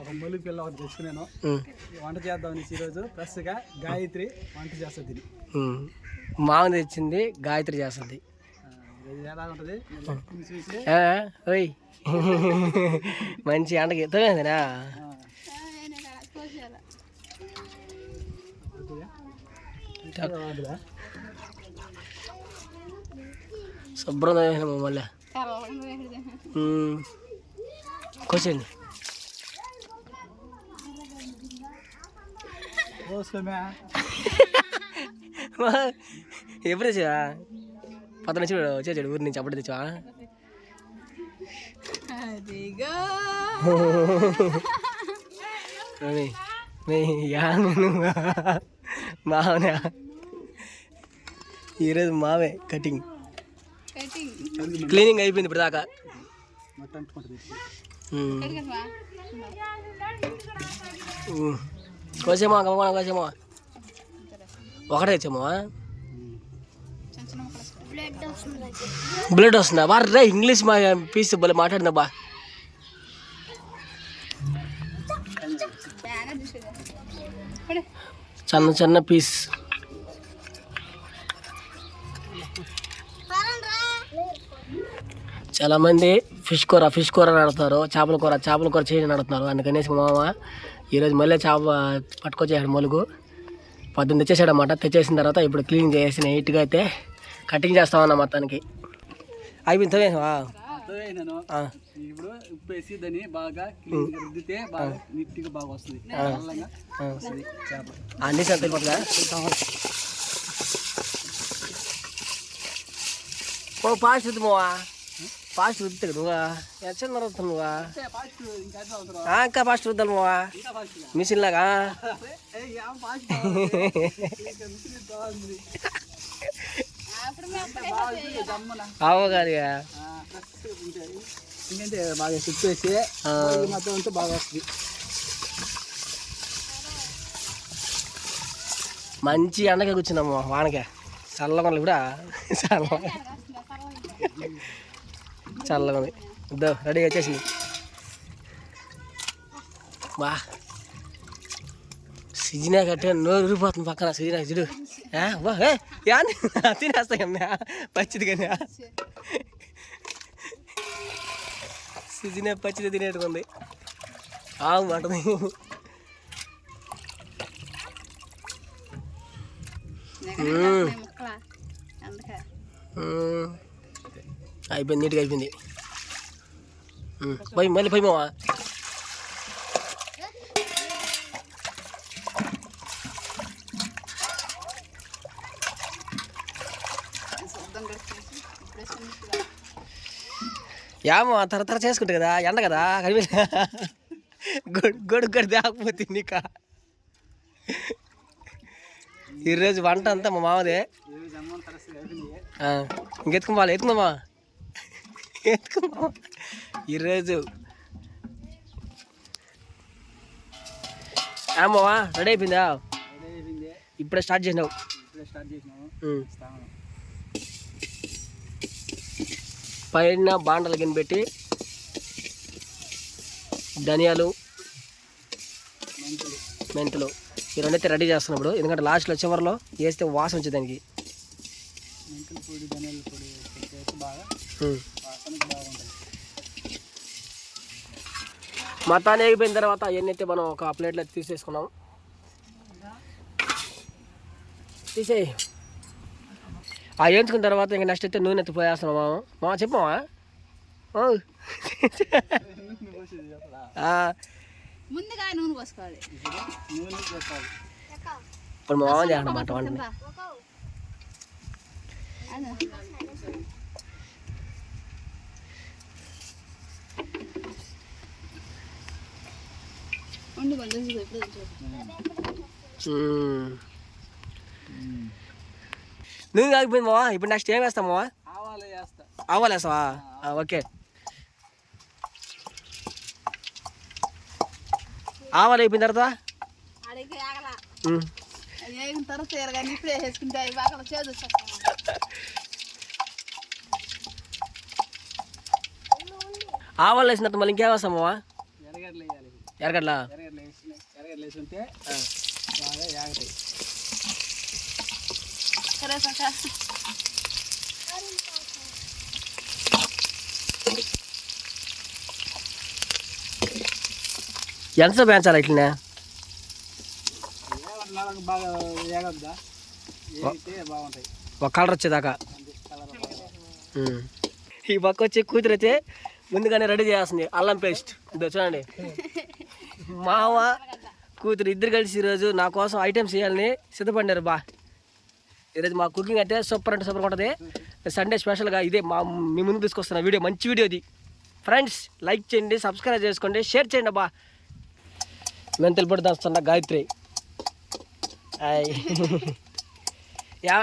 ఒక మొలి పిల్ల ఒకటి తెచ్చుకున్నాను. వంట చేద్దామని ఈరోజు ఫ్రెష్గా గాయత్రి వంట చేస్తుంది. మామ తెచ్చింది గాయత్రి చేస్తుంది. ఓయ్. మంచి ఎండకి తోమేందినా ఆ, ఇంకా బాగుంటుందా? శుభ్రం మళ్ళీ కూర్చోండి. ఎప్పుడు తెచ్చావా? పద నుంచి వచ్చేసాడు ఊరి నుంచి అప్పుడు తెచ్చావా? మావనా? ఈరోజు మావే కటింగ్. క్లీనింగ్ అయిపోయింది ఇప్పుడు దాకా మొత్తం. కోసేమా గమగా కోసేమా ఒకటే తెచ్చామా బ్లడ్ వస్తుందా? బా రే ఇంగ్లీష్ మా పీస్ భలే మాట్లాడిందా చిన్న చిన్న పీస్. చాలామంది ఫిష్ కూర ఫిష్ కూర నడుతున్నారు చేపల కూర చేపల కూర చేయని నడుతున్నారు అందుకనేసి మా మామ ఈరోజు మళ్ళీ చేప పట్టుకొచ్చాడు మొలుగు. పొద్దున్న తెచ్చేసాడు అన్నమాట తెచ్చేసిన తర్వాత ఇప్పుడు క్లీన్ చేసి నీట్గా అయితే కటింగ్ చేస్తామన్న మొత్తానికి. అయిపోయింది తవ్వేసావా? ఇప్పుడు ఉప్పు వేసి దాన్ని బాగా క్లీన్ రుద్దితే బాగా నీట్గా బాగా వస్తుంది. నల్లగా ఆ. వస్తుంది చేప. అన్ని సంత వెళ్ళిపోతుందా ఓ ఫాస్ట్ రుద్దుమోవా ఫాస్ట్ రుద్దుతా నువ్వా? నడుతుంది నువ్వా? ఫాస్ట్ ఇంకా ఫాస్ట్ రుద్దాలి ఫాస్ట్ మిషన్ లాగా? ఆవు కాదు ఎందుకంటే బాగా ఆ. ఈ మొత్తం అంతా బాగా వస్తుంది. మంచి ఎండగా కూర్చున్నాము వానకే. చల్లగా కూడా. చల్ల చల్లగా ఉంది ఇద్దో రెడీగా వచ్చేసింది. బా. సిజినా కట్టే నోరు ఊరిపోతుంది పక్కన సిజినా చూడు. ఆ, వా, ఏ, యాని తినేస్తా కన్నా పచ్చిది కన్నా సిజినా పచ్చిది తినేట్టుకుంది ఆవు మ్మ్. అయిపోయింది నీట్గా అయిపోయింది. పోయి మళ్ళీ పోయి మావా. యామో తర తర చేసుకుంటా కదా ఎండ కదా కనిపి గొడు గొడుగు గడి దాకపోతే నీక. ఈరోజు వంట అంతా మా మామదే ఇంకెత్తుకుమా ఎత్తుకుందామా? ఎత్తుకుందామా ఈరోజు. ఆమావా రెడీ అయిపోయిందా? రెడీ అయిపోయింది. ఇప్పుడే స్టార్ట్ చేసినావు. పైన బాండలు గిన్నె పెట్టి ధనియాలు మెంతులు. ఈ రెండైతే రెడీ చేస్తున్నప్పుడు ఎందుకంటే లాస్ట్లో చివరిలో వేస్తే వాసన వచ్చేది దానికి మెంతుల పొడి ధనియాల పొడి బాగా మొత్తాన్ని అయిపోయిన తర్వాత అవన్నీ అయితే మనం ఒక ప్లేట్లో తీసేసుకున్నాం తీసేయి. ఆ వేయించుకున్న తర్వాత ఇంకా నెక్స్ట్ అయితే నూనె ఎత్తి పోయేస్తున్నాం మామ. మామ చెప్పమా ముందుగా నూనె పోసుకోవాలి. ఇప్పుడు మా మామ చేస్తాడు మాట కొంచెం చూసుకో, ఇప్పుడు మావా? నెక్స్ట్ ఏం మావా? ఆవాలు వేస్తావా? ఆ, ఓకే. ఆవాలు అయిపోయిన తర్వాత? ఆవాలు వేసిన తర్వాత మళ్ళీ ఇంకేం వేస్తాం మావా? ఎరగ ఎరగడ్ల వేసి ఉంటే బాగా యాగతాయి. సార్ ఎంతసేపు వేయించాలి ఇట్లనే బాగా బాగుంటాయి. ఒక కలర్ వచ్చేదాకా. ఈ పక్క వచ్చి కూతురు వచ్చి ముందుగానే రెడీ చేస్తుంది అల్లం పేస్ట్. ఇదో చూడండి. మావ కూతురు ఇద్దరు కలిసి ఈరోజు నా కోసం ఐటమ్స్ చేయాలని సిద్ధపడినారు బా. ఈరోజు మా కుకింగ్ అయితే సూపర్ అంటే సూపర్ ఉంటుంది. సండే స్పెషల్గా ఇదే మా మీ ముందు తీసుకొస్తున్న వీడియో మంచి వీడియో ఇది. ఫ్రెండ్స్ లైక్ చేయండి సబ్స్క్రైబ్ చేసుకోండి షేర్ చేయండి అబ్బా మెంతలు పొడి దాస్తున్న గాయత్రి.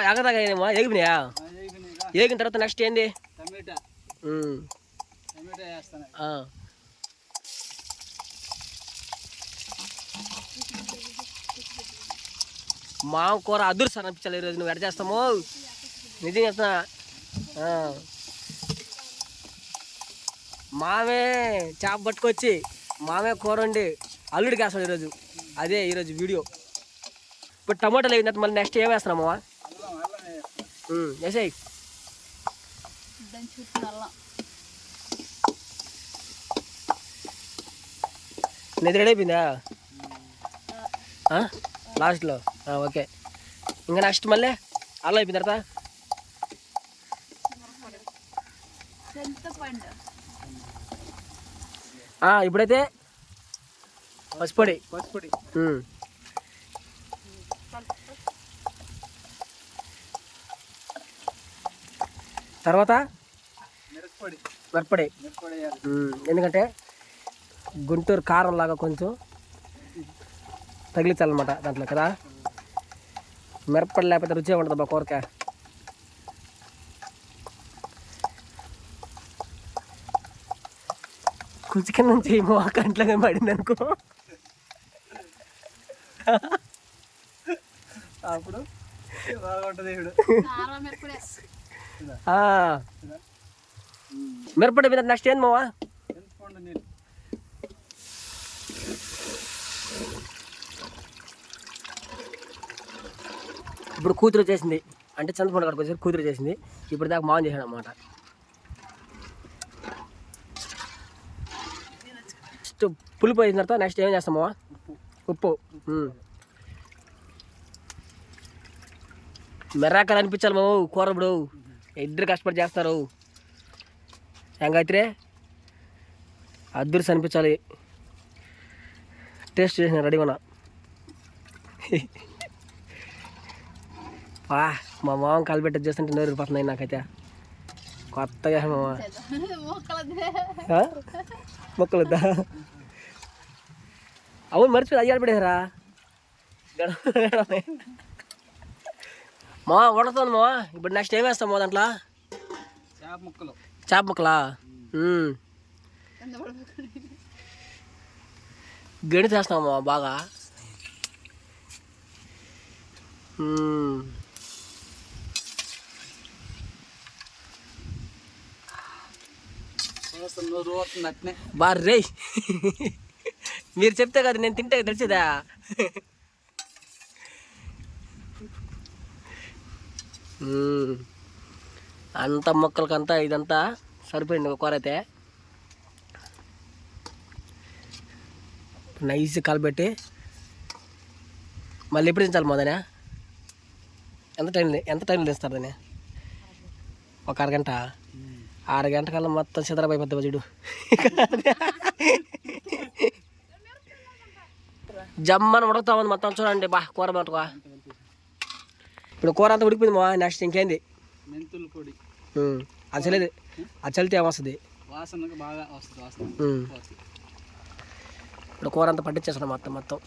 ఎగదాగా ఎగిపోయినాయా ఏగిన తర్వాత నెక్స్ట్ ఏంది? టమాటా. ఉమ్. కూర వేస్తాను సార్ మా కూర అనిపించాలి ఈరోజు. నువ్వు ఎడ చేస్తాము? నిజం చెప్తున్నా. మామే చేప పట్టుకొచ్చి మామే కూర వండి అల్లుడికి వేస్తాడు ఈరోజు. అదే ఈరోజు వీడియో. ఇప్పుడు టమాటాలు అయిన మళ్ళీ నెక్స్ట్ ఏం వేస్తున్నాము అల్లం వేసేయి. నిద్ర రెడీ అయిపోయిందా లాస్ట్లో. ఓకే. ఇంకా నెక్స్ట్ మళ్ళీ? అల్లం అయిపోయిన తర్వాత? ఇప్పుడైతే పసుపొడి పసుపొడి. తర్వాత మిరప్పొడి మిరపొడి. మిరప్పొడి ఉమ్, ఎందుకంటే గుంటూరు కారం లాగా కొంచెం తగిలించాలన్నమాట దాంట్లో కదా? మిరపొడి లేకపోతే రుచి ఉంటుంది బా కూరకాయ కుచిక నుంచి మా కంట్లోనే పడింది అనుకో అప్పుడు బాగుంటుంది ఇప్పుడు కారం మిరపడే ఆ. మిరపొడి మీద నెక్స్ట్ ఏంది మావా ఇప్పుడు కూతురు చేసింది. అంటే చంద్రపండు కాడికి వచ్చేసి కూతురు చేసింది. ఇప్పుడు దాకా మామూలు చేశాడు అనమాట నెక్స్ట్ పులుపు అయిన తర్వాత నెక్స్ట్ ఏం చేస్తామో ఉప్పు. మెర్రాకలు అనిపించాలి మావు కూర ఇప్పుడు. ఇద్దరు కష్టపడి చేస్తారు. ఎంగైతే అద్దరు అనిపించాలి. టేస్ట్ చేసిన రెడీగా ఉన్నా. వా మా మామ కలిపెట్టి చేస్తుంటే నోరు పడుతున్నాయి నాకైతే. కొత్తగా మామ? మొక్కలొద్దా? అవును మర్చిపోయి అయ్యాడు పడేరా మా ఉడతాను మా. ఇప్పుడు నెక్స్ట్ ఏం వేస్తాం మా దాంట్లో? చేప ముక్కలు. చేప ముక్కలా? గణిత వేస్తాం బాగా మ్మ్. చూస్తాను నోరు ఊరుతుంది అట్నే బారే మీరు చెప్తే కదా నేను తింటే తెలిసిదా? తెలిసేదా అంత మొక్కలకంతా ఇదంతా సరిపోయింది ఒక కూర అయితే. నైస్ కాలబెట్టి మళ్ళీ ఎప్పుడు దించాలి మొదనే? ఎంత టైం ఎంత టైం తీస్తారు దాన్ని? ఒక అరగంట? ఆరు గంట కల్లా మొత్తం సిద్ధరైపోద్ది చూడు. జమ్మని ఉడుకుతా ఉంది మొత్తం చూడండి బా కూర మటుగా ఇప్పుడు కూర అంతా ఉడికిపోయింది మా నెక్స్ట్ ఇంకేంది? మెంతుల పొడి. ఉమ్, అది చల్లేదు అది చల్లితే ఏమొస్తుంది? వాసనకు బాగా వస్తుంది ఇప్పుడు కూర అంతా పట్టించేస్తాం మొత్తం మొత్తం.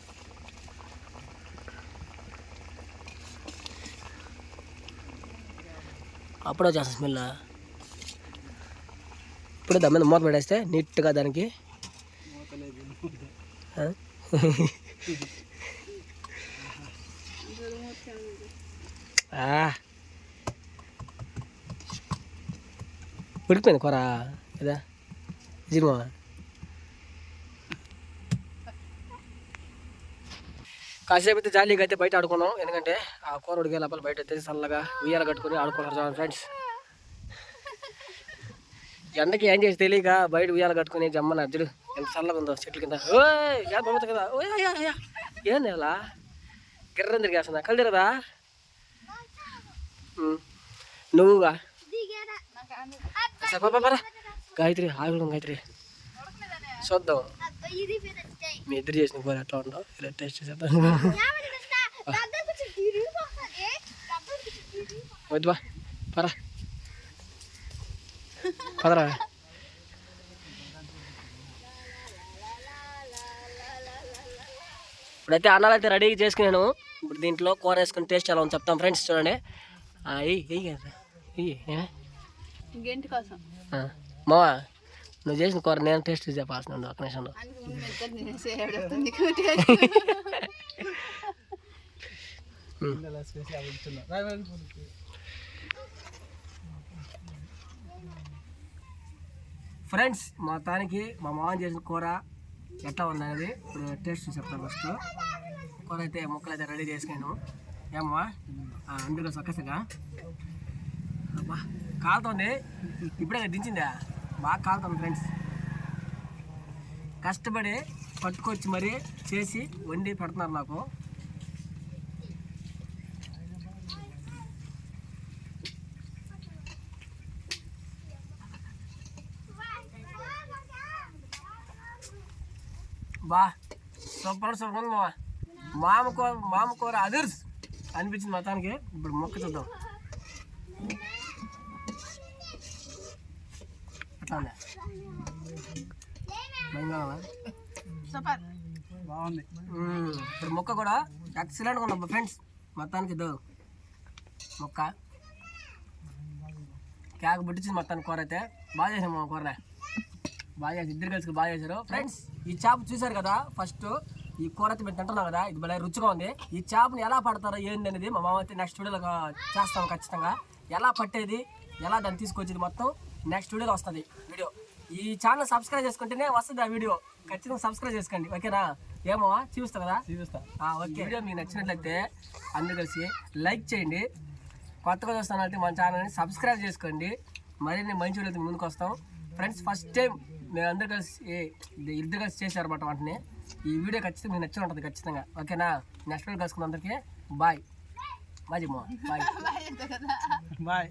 అప్పుడే వచ్చేస్తా స్మెల్. ఇప్పుడు దమ్మ మూత పడేస్తే నీట్గా దానికి. ఉడికిపోయింది కూర కదా? జీర్మా? కాసేపు అయితే జాలీగా అయితే బయట ఆడుకున్నాం. ఎందుకంటే ఆ కూర ఉడికే లోపల బయట అయితే చల్లగా ఉయ్యాలు కట్టుకుని ఆడుకున్నారు ఫ్రెండ్స్ ఎండకి ఏం చేసి తెలియక బయట ఉయ్యాల కట్టుకుని జమ్మని అర్జుడు ఎంత చల్లగా ఉందో చెట్ల కింద. ఓయ్ బొమ్మత కదా. ఓయ్ ఏం నెలా? గిర్రం తిరిగేస్తుందా? కళ్ళు తిరగదా ఉమ్. నువ్వుగా. గాయత్రి ఆగుడం గాయత్రి. చూద్దాం. మీ ఇద్దరు చేసిన కూర ఎట్లా ఉండవు ఇలా టేస్ట్ చేసేద్దాం. వద్దు బా పరా. పదరా. ఇప్పుడైతే అన్నాలు అయితే రెడీ చేసుకున్నాను. ఇప్పుడు దీంట్లో కూర వేసుకుని టేస్ట్ ఎలా ఉంది చెప్తాం ఫ్రెండ్స్ చూడండి. మావా నువ్వు చేసిన కూర నేను టేస్ట్ చెప్పాల్సిన ఒక నిమిషంలో ముందు ఇద్దరు తినేసి ఎవడెత్తుంది నీకు ఉమ్. ఫ్రెండ్స్ మొత్తానికి మా మామ చేసిన కూర ఎట్లా ఉందనేది ఇప్పుడు టేస్ట్ చెప్తాను ఫస్ట్ కూర అయితే ముక్కలు అయితే రెడీ చేసుకున్నాను. ఏమ్మా? అందులో సక్కసగా అబ్బా కాలుతోంది. ఇప్పుడే దించిందా? బాగా కాలుతుంది ఫ్రెండ్స్ కష్టపడి పట్టుకొచ్చి మరీ చేసి వండి పెడుతున్నారు నాకు. బా సూపర్ సూపర్ ఉంది మామ. మామ కూర మామ కూర అదర్స్ అనిపించింది మొత్తానికి. ఇప్పుడు మొక్క చూద్దాం? సూపర్. బాగుంది. ఇప్పుడు మొక్క కూడా ఎక్సలెంట్గా ఉంది ఫ్రెండ్స్ మొత్తానికి ఇద్దు మొక్క. కేక పుట్టించింది మొత్తానికి కూర అయితే. బాగా చేసాం మా కూర బాగా ఇద్దరు కలిసి బాగా చేశారు. ఫ్రెండ్స్ ఈ చేప చూశారు కదా ఫస్ట్ ఈ కూర అయితే మేము తింటున్నాం కదా ఇది భలే రుచిగా ఉంది. ఈ చేపని ఎలా పడతారో ఏంది అనేది మా మామ అయితే నెక్స్ట్ వీడియోలో చేస్తాం ఖచ్చితంగా. ఎలా పట్టేది ఎలా దాన్ని తీసుకొచ్చేది మొత్తం నెక్స్ట్ వీడియోలో వస్తుంది వీడియో ఈ ఛానల్ సబ్స్క్రైబ్ చేసుకుంటేనే వస్తుంది ఆ వీడియో ఖచ్చితంగా సబ్స్క్రైబ్ చేసుకోండి. ఓకేనా ఏమో చూపిస్తా కదా? చూపిస్తా. ఆ, ఓకే వీడియో మీకు నచ్చినట్లయితే అందరు కలిసి లైక్ చేయండి. కొత్తగా చూస్తానంటే మన ఛానల్ని సబ్స్క్రైబ్ చేసుకోండి. మరిన్ని మంచి వీడియోతో ముందుకు వస్తాం. ఫ్రెండ్స్ ఫస్ట్ టైం మేము అందరు కలిసి ఇది ఇద్దరు కలిసి చేశారన్నమాట వాటిని. ఈ వీడియో ఖచ్చితంగా మీకు నచ్చి ఉంటుంది ఖచ్చితంగా. ఓకేనా? నెక్స్ట్ వీడియో కలుసుకుందాం అందరికీ. బాయ్. బాయ్. బాయ్ బాగా కదా. బాయ్.